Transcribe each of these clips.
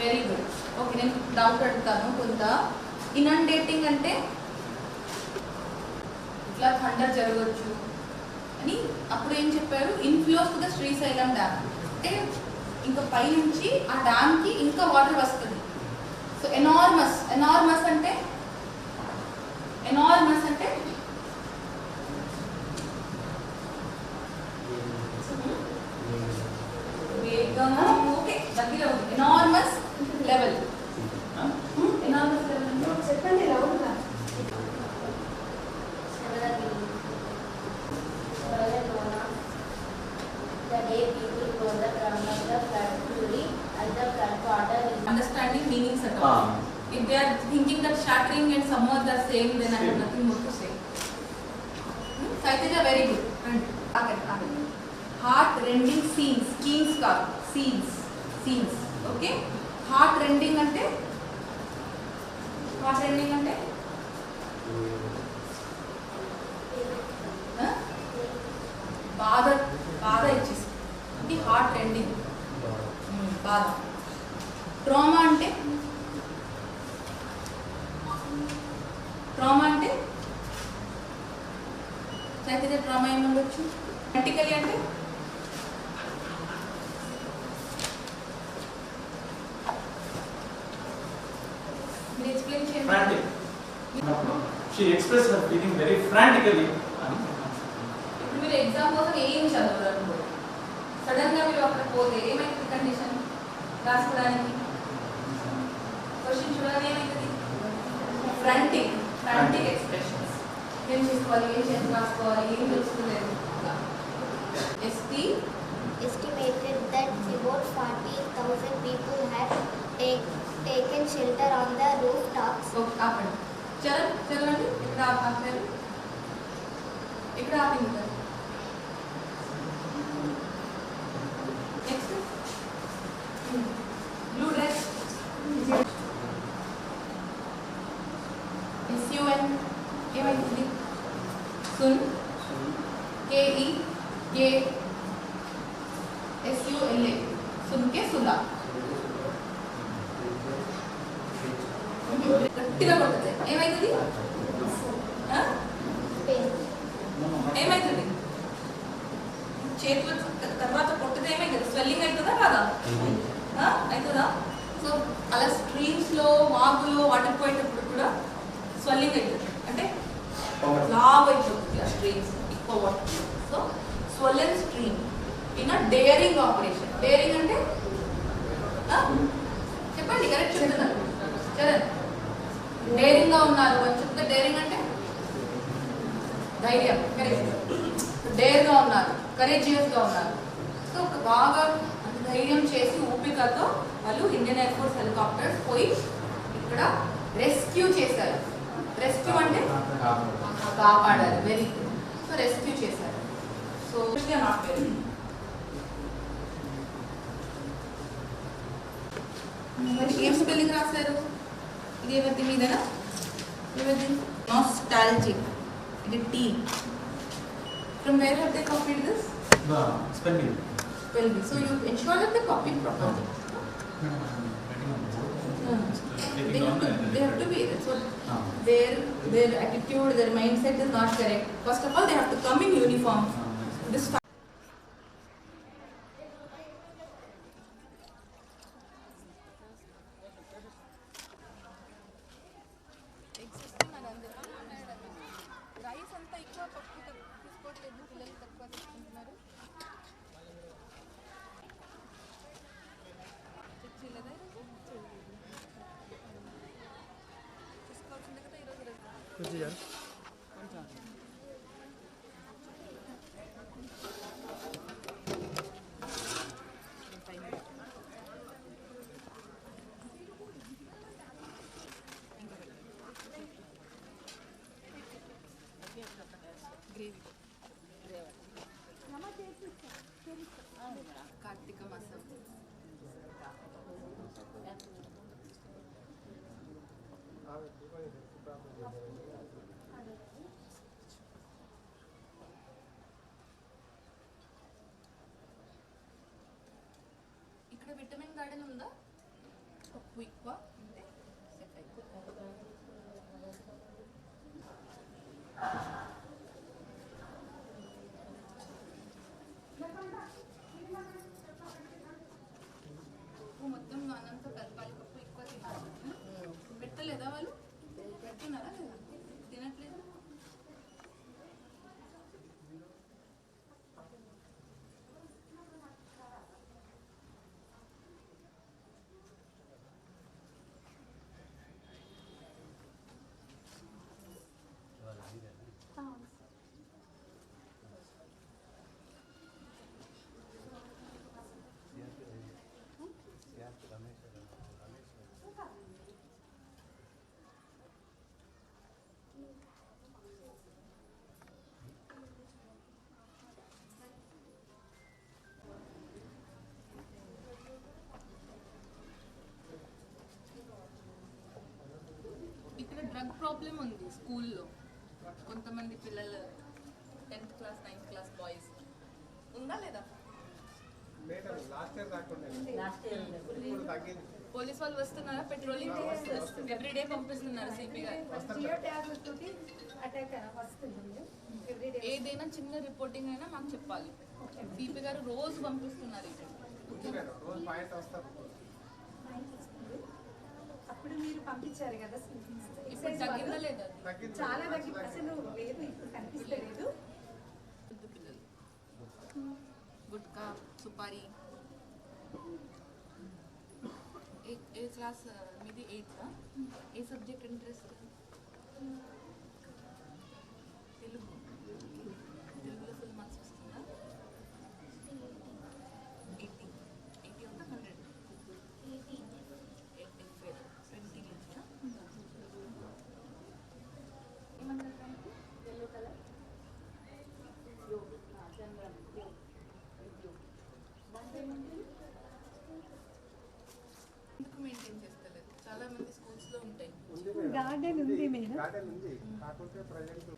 Very good okay నేను doubt అడుగుతాను. కొంత ఇనండేటింగ్ అంటే ఇట్లా థండర్ జరగవచ్చు అని అప్పుడు ఏం చెప్పారు? Inflows to the Srisailam dam అంటే ఇంకా పైనుంచి ఆ డ్యామ్కి ఇంకా వాటర్ వస్తుంది. సో ఎనార్మస్ ఎనార్మస్ అంటే ఎనార్మస్ అంటే వేగం ఓకే దగ్గర ఉంది ఎనార్మస్ లెవెల్ ఎనార్మస్ లెవెల్ చెప్పండి లౌడ్గా The day people go the ground of the flood fury and the flood water is understanding meanings at all if they are thinking that shattering and some are the same then I have nothing more to say Saiteja very good ఆగండి ఆగండి heart rending scenes keens కాదు scenes scenes okay heart rending అంటే trauma ఏమి ఉండొచ్చు? Practically అంటే? మీరు explain చేయండి. Frantic. She expressed her feeling very frantically. అని ఇప్పుడు మీరు ఎగ్జామ్ కోసం ఏం చదవరు సడన్గా మీరు అక్కడ పోతే ఏమైతుంది కండిషన్ రాసుకోవడానికి? క్వశ్చన్ చూడాలి ఏమైతుంది ఫ్రంటిక్ ఫ్రంటిక్ ఎక్స్ప్రెషన్స్ ఏం చేసుకోవాలి ఏం చేసి రాసుకోవాలి ఏం తెలుసుకోలేదు SP estimated that about 40,000 people have take, taken shelter on the rooftops. ఆపండి చరణ్ చదవండి ఇక్కడ ఆప్- ఆపారు ఇక్కడ ఆపింది కదా సున్ కేఈ కే ఎస్యుఎల్ఏ సున్కే సులా గట్టిగా కొడుతుంది ఏమైతుంది? ఏమైతుంది చేతులు తర్వాత కొట్టితే ఏమైతుంది స్వెల్లింగ్ అవుతుందా కాదా? అవుతుందా సో అలా స్ట్రీమ్స్లో వాగులో వాటర్ పోయేటప్పుడు కూడా స్వెల్లింగ్ అవుతుంది అంటే లావ్ అయిపోతుంది స్ట్రీమ్స్ ఎక్కువ so swollen stream in a daring operation daring అంటే చెప్పండి కరెక్ట్ చెప్తున్నారు. చరణ్ డేరింగ్గా ఉన్నారు అని చెప్తే డేరింగ్ అంటే? ధైర్యం కరెక్ట్ డేర్గా ఉన్నారు కరేజియస్గా ఉన్నారు. సో ఒక బాగా ధైర్యం చేసి ఊపికతో వాళ్ళు ఇండియన్ ఎయిర్ ఫోర్స్ హెలికాప్టర్స్ పోయి ఇక్కడ రెస్క్యూ చేశారు. రెస్క్యూ అంటే కాపాడారు వెరీ గుడ్ సో రెస్క్యూ చేశారు. సో నా పేరు. మరి ఏం స్పెల్లింగ్ రాశారు? ఇది ఎవరిది మీదనా? ఎవరిది? నాస్టాలజిక్ ఇది tea from where have they copied this will be so you ensure that they copied properly. They have to, they have to be that's what Ah. their their attitude their mindset is not correct. First of all they have to come in uniform. This 负责人。ఇక్కడ vitamin garden ఉందా? పప్పు ఎక్కువ అంటే set అయిపోతుంది పెడుతున్నారా లేదా తినట్లేదు ఇక్కడ drug problem ఉంది స్కూల్లో. కొంతమంది పిల్లలు tenth class ninth class boys ఉందా లేదా? పోలీస్ వాళ్ళు వస్తున్నారా? పెట్రోలింగ్ ఎవ్రీడే పంపిస్తున్నారు సిపి గారు. జియో ట్యాబ్లెట్ తోటి అటాక్ వస్తుంది ఎవ్రీడే ఏదైనా చిన్న రిపోర్టింగ్ అయినా మాకు చెప్పాలి. సిపి గారు రోజు పంపిస్తున్నారు ఇక్కడ. అప్పుడు మీరు పంపించారు కదా. చాలా తగ్గి అసలు లేదు ఇప్పుడు కనిపిస్తలేదు. గుట్కా సుపారీ. ఏ క్లాస్ మీది ఎయిత్ ఏ సబ్జెక్ట్ ఇంట్రెస్ట్ గార్డెన్ ఉంది మేడం గార్డెన్ ఉంది. కాకుంటే ప్రజెంట్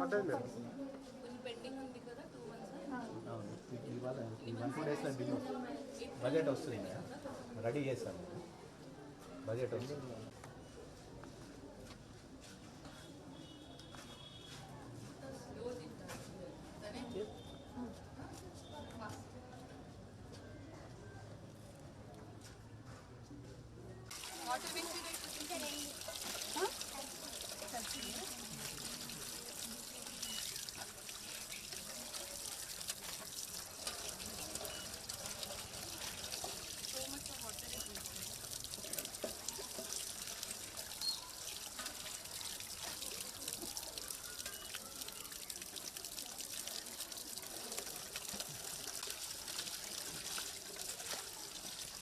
పడ్డది మేడం కొంచెం పెండింగ్ ఉంది కదా టూ మంత్స్ అవును ఈ- ఇవాళ ఈ వన్ టూ డేస్లో బిల్లు బడ్జెట్ వస్తుంది ఇంకా రెడీ చేస్తాను బడ్జెట్ వస్తుంది స్లో తింటారు తనే ఫాస్ట్ వాటర్ బిల్